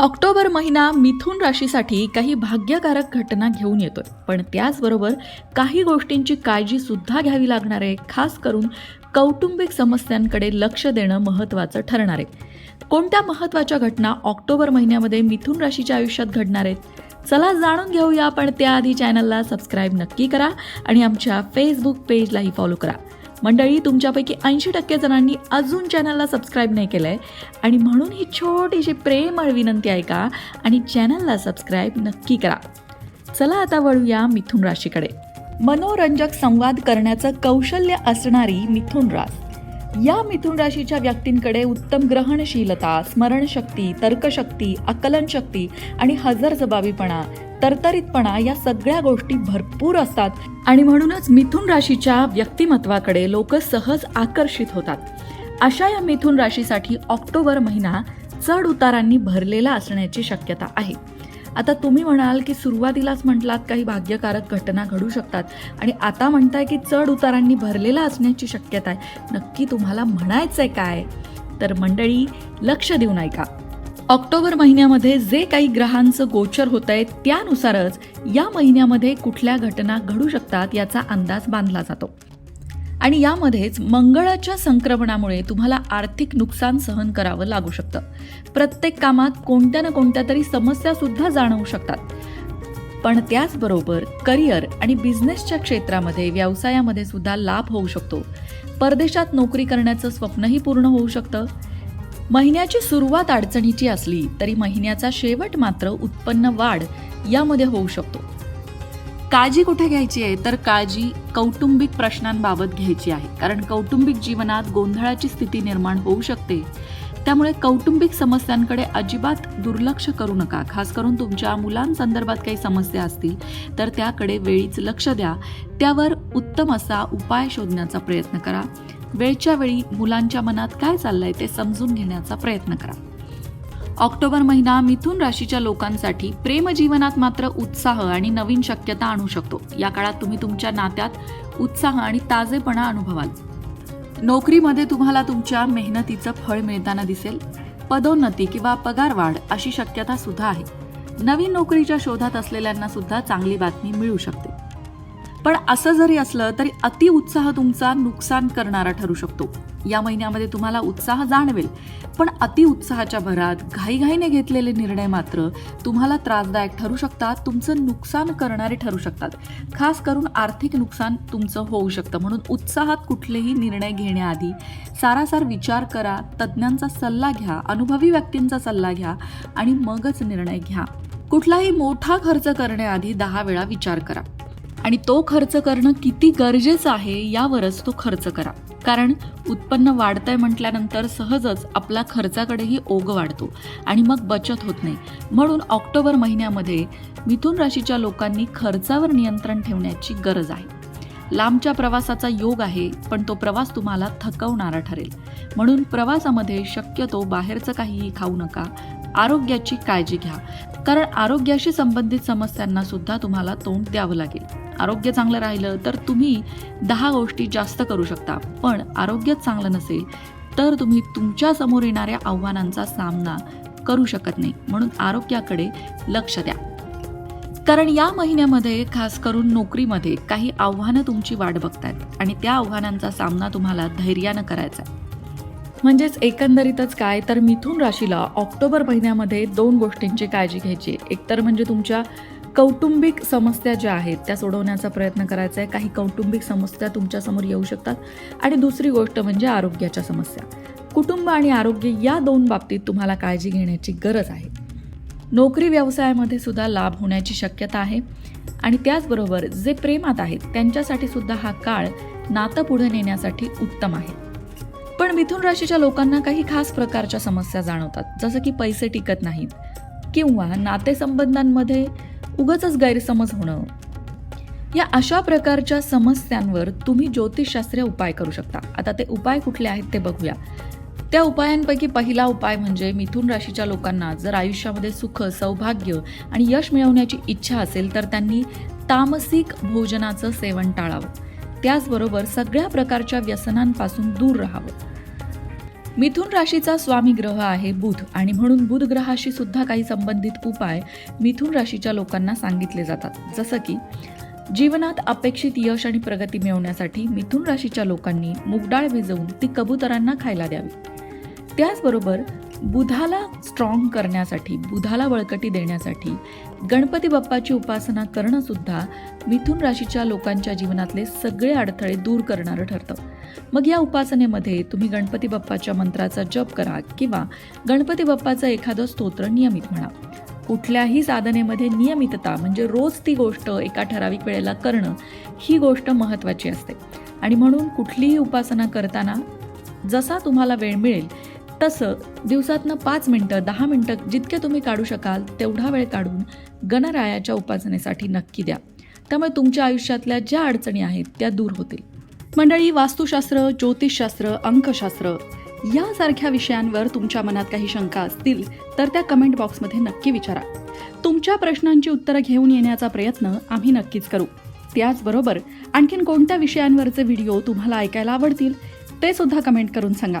October महिना मिथुन राशीसाठी काही भाग्यकारक घटना घेऊन येतोय. पण त्याचबरोबर काही गोष्टींची काळजी सुद्धा घ्यावी लागणार आहे खास करून कौटुंबिक समस्यांकडे लक्ष देणं महत्त्वाचं ठरणार आहे. कोणत्या महत्त्वाच्या घटना ऑक्टोबर महिन्यामध्ये मिथुन राशीच्या आयुष्यात घडणार आहेत? चला जाणून घेऊया पण त्याआधी चॅनलला सबस्क्राईब नक्की करा आणि आमच्या फेसबुक पेजलाही फॉलो करा. मंडळी तुमच्यापैकी ऐंशी टक्के जणांनी अजून चॅनलला सबस्क्राईब नाही केलं आहे आणि म्हणून ही छोटीशी प्रेमळ विनंती आहे का? आणि चॅनलला सबस्क्राईब नक्की करा. चला आता वळूया मिथुन राशीकडे. मनोरंजक संवाद करण्याचं कौशल्य असणारी मिथुन रास. या मिथुन राशीच्या व्यक्तींकडे उत्तम ग्रहणशीलता स्मरणशक्ती तर्कशक्ती आकलनशक्ती आणि हजरजबाबीपणा तरतरीतपणा या सगळ्या गोष्टी भरपूर असतात. आणि म्हणूनच मिथुन राशीच्या व्यक्तिमत्वाकडे लोक सहज आकर्षित होतात. अशा या मिथुन राशीसाठी ऑक्टोबर महिना चढ उतारांनी भरलेला असण्याची शक्यता आहे. आता तुम्ही म्हणाल की सुरुवातीलाच म्हटलात काही भाग्यकारक घटना घडू शकतात. आणि आता म्हणताय की चढ उतारांनी भरलेला असण्याची शक्यता आहे नक्की तुम्हाला म्हणायचंय काय? तर मंडळी लक्ष देऊन ऐका. ऑक्टोबर महिन्यामध्ये जे काही ग्रहांचं गोचर होत आहे त्यानुसारच या महिन्यामध्ये कुठल्या घटना घडू शकतात याचा अंदाज बांधला जातो. आणि यामध्येच मंगळाच्या संक्रमणामुळे तुम्हाला आर्थिक नुकसान सहन करावं लागू शकतं. प्रत्येक कामात कोणत्या ना कोणत्या तरी समस्या सुद्धा जाणवू शकतात. पण त्याचबरोबर करिअर आणि बिझनेसच्या क्षेत्रामध्ये व्यवसायामध्ये सुद्धा लाभ होऊ शकतो. परदेशात नोकरी करण्याचं स्वप्नही पूर्ण होऊ शकतं. महिन्याची सुरुवात अडचणीची असली तरी महिन्याचा शेवट मात्र उत्पन्न वाढ यामध्ये होऊ शकतो. काळजी कुठे घ्यायची आहे? तर काळजी कौटुंबिक प्रश्नांबाबत घ्यायची आहे. कारण कौटुंबिक जीवनात गोंधळाची स्थिती निर्माण होऊ शकते. त्यामुळे कौटुंबिक समस्यांकडे अजिबात दुर्लक्ष करू नका. खास करून तुमच्या मुलांसंदर्भात काही समस्या असतील तर त्याकडे वेळीच लक्ष द्या. त्यावर उत्तम असा उपाय शोधण्याचा प्रयत्न करा. वेळच्या वेळी मुलांच्या मनात काय चाललंय ते समजून घेण्याचा प्रयत्न करा. ऑक्टोबर महिना मिथुन राशीच्या लोकांसाठी प्रेमजीवनात मात्र उत्साह आणि नवीन शक्यता आणू शकतो. या काळात तुम्ही तुमच्या नात्यात उत्साह आणि ताजेपणा अनुभवाल. नोकरीमध्ये तुम्हाला तुमच्या मेहनतीचं फळ मिळताना दिसेल. पदोन्नती किंवा पगारवाढ अशी शक्यता सुद्धा आहे. नवीन नोकरीच्या शोधात असलेल्यांना सुद्धा चांगली बातमी मिळू शकते. पण असं जरी असलं तरी अतिउत्साह तुमचा नुकसान करणारा ठरू शकतो. या महिन्यामध्ये तुम्हाला उत्साह जाणवेल. पण अति उत्साहाच्या भरात घाईघाईने घेतलेले निर्णय मात्र तुम्हाला त्रासदायक ठरू शकतात तुमचं नुकसान करणारे ठरू शकतात. खास करून आर्थिक नुकसान तुमचं होऊ शकतं. म्हणून उत्साहात कुठलेही निर्णय घेण्याआधी सारासार विचार करा तज्ज्ञांचा सल्ला घ्या अनुभवी व्यक्तींचा सल्ला घ्या आणि मगच निर्णय घ्या. कुठलाही मोठा खर्च करण्याआधी दहा वेळा विचार करा. आणि तो खर्च करणं किती गरजेचं आहे यावरच तो खर्च करा. कारण उत्पन्न वाढतंय म्हटल्यानंतर सहजच आपला खर्चाकडेही ओघ वाढतो आणि मग बचत होत नाही. म्हणून ऑक्टोबर महिन्यामध्ये मिथुन राशीच्या लोकांनी खर्चावर नियंत्रण ठेवण्याची गरज आहे. लांबच्या प्रवासाचा योग आहे पण तो प्रवास तुम्हाला थकवणारा ठरेल. म्हणून प्रवासामध्ये शक्यतो बाहेरचं काहीही खाऊ नका. आरोग्याची काळजी घ्या. कारण आरोग्याशी संबंधित समस्यांना सुद्धा तुम्हाला तोंड द्यावं लागेल. आरोग्य चांगलं राहिलं तर तुम्ही दहा गोष्टी जास्त करू शकता. पण आरोग्यच चांगलं नसेल तर तुम्ही तुमच्यासमोर येणाऱ्या आव्हानांचा सामना करू शकत नाही. म्हणून आरोग्याकडे लक्ष द्या. कारण या महिन्यामध्ये खास करून नोकरीमध्ये काही आव्हानं तुमची वाट बघतायत आणि त्या आव्हानांचा सामना तुम्हाला धैर्यानं करायचा आहे. म्हणजेच एकंदरीतच काय? तर मिथुन राशीला ऑक्टोबर महिन्यामध्ये दोन गोष्टींची काळजी घ्यायची एकतर म्हणजे तुमच्या कौटुंबिक समस्या ज्या आहेत त्या सोडवण्याचा प्रयत्न करायचा आहे. काही कौटुंबिक समस्या तुमच्यासमोर येऊ शकतात. आणि दुसरी गोष्ट म्हणजे आरोग्याच्या समस्या. कुटुंब आणि आरोग्य या दोन बाबतीत तुम्हाला काळजी घेण्याची गरज आहे. नोकरी व्यवसायामध्ये सुद्धा लाभ होण्याची शक्यता आहे. आणि त्याचबरोबर जे प्रेमात आहेत त्यांच्यासाठी सुद्धा हा काळ नातं पुढे नेण्यासाठी उत्तम आहे. पण मिथुन राशीच्या लोकांना काही खास प्रकारच्या समस्या जाणवतात. जसं की पैसे टिकत नाहीत. किंवा नातेसंबंधांमध्ये उगच गैरसमज होणं. या अशा प्रकारच्या समस्यांवर तुम्ही ज्योतिषशास्त्रीय उपाय करू शकता. आता ते उपाय कुठले आहेत ते बघूया. त्या उपायांपैकी पहिला उपाय म्हणजे मिथुन राशीच्या लोकांना जर आयुष्यामध्ये सुख सौभाग्य आणि यश मिळवण्याची इच्छा असेल तर त्यांनी तामसिक भोजनाचं सेवन टाळावं. त्याचबरोबर सगळ्या प्रकारच्या व्यसनांपासून दूर राहावं. मिथुन राशीचा स्वामी ग्रह आहे बुध आणि म्हणून बुध ग्रहाशी सुद्धा काही संबंधित उपाय मिथुन राशीच्या लोकांना सांगितले जातात. जसं की जीवनात अपेक्षित यश आणि प्रगती मिळवण्यासाठी मिथुन राशीच्या लोकांनी मुगडाळ भिजवून ती कबुतरांना खायला द्यावी. त्याचबरोबर बुधाला स्ट्रॉंग करण्यासाठी बुधाला बळकटी देण्यासाठी गणपती बाप्पाची उपासना करणंसुद्धा मिथुन राशीच्या लोकांच्या जीवनातले सगळे अडथळे दूर करणारं ठरतं. मग या उपासनेमध्ये तुम्ही गणपती बाप्पाच्या मंत्राचा जप करा किंवा गणपती बाप्पाचं एखादं स्तोत्र नियमित म्हणा. कुठल्याही साधनेमध्ये नियमितता म्हणजे रोज ती गोष्ट एका ठराविक वेळेला करणं ही गोष्ट महत्त्वाची असते. आणि म्हणून कुठलीही उपासना करताना जसा तुम्हाला वेळ मिळेल तसं दिवसातनं पाच मिनटं दहा मिनटं जितके तुम्ही काढू शकाल तेवढा वेळ काढून गणरायाच्या उपासनेसाठी नक्की द्या. त्यामुळे तुमच्या आयुष्यातल्या ज्या अडचणी आहेत त्या दूर होतील. मंडळी वास्तुशास्त्र ज्योतिषशास्त्र अंकशास्त्र यासारख्या विषयांवर तुमच्या मनात काही शंका असतील तर त्या कमेंट बॉक्समध्ये नक्की विचारा. तुमच्या प्रश्नांची उत्तरं घेऊन येण्याचा प्रयत्न आम्ही नक्कीच करू. त्याचबरोबर आणखीन कोणत्या विषयांवरचे व्हिडिओ तुम्हाला ऐकायला आवडतील ते सुद्धा कमेंट करून सांगा.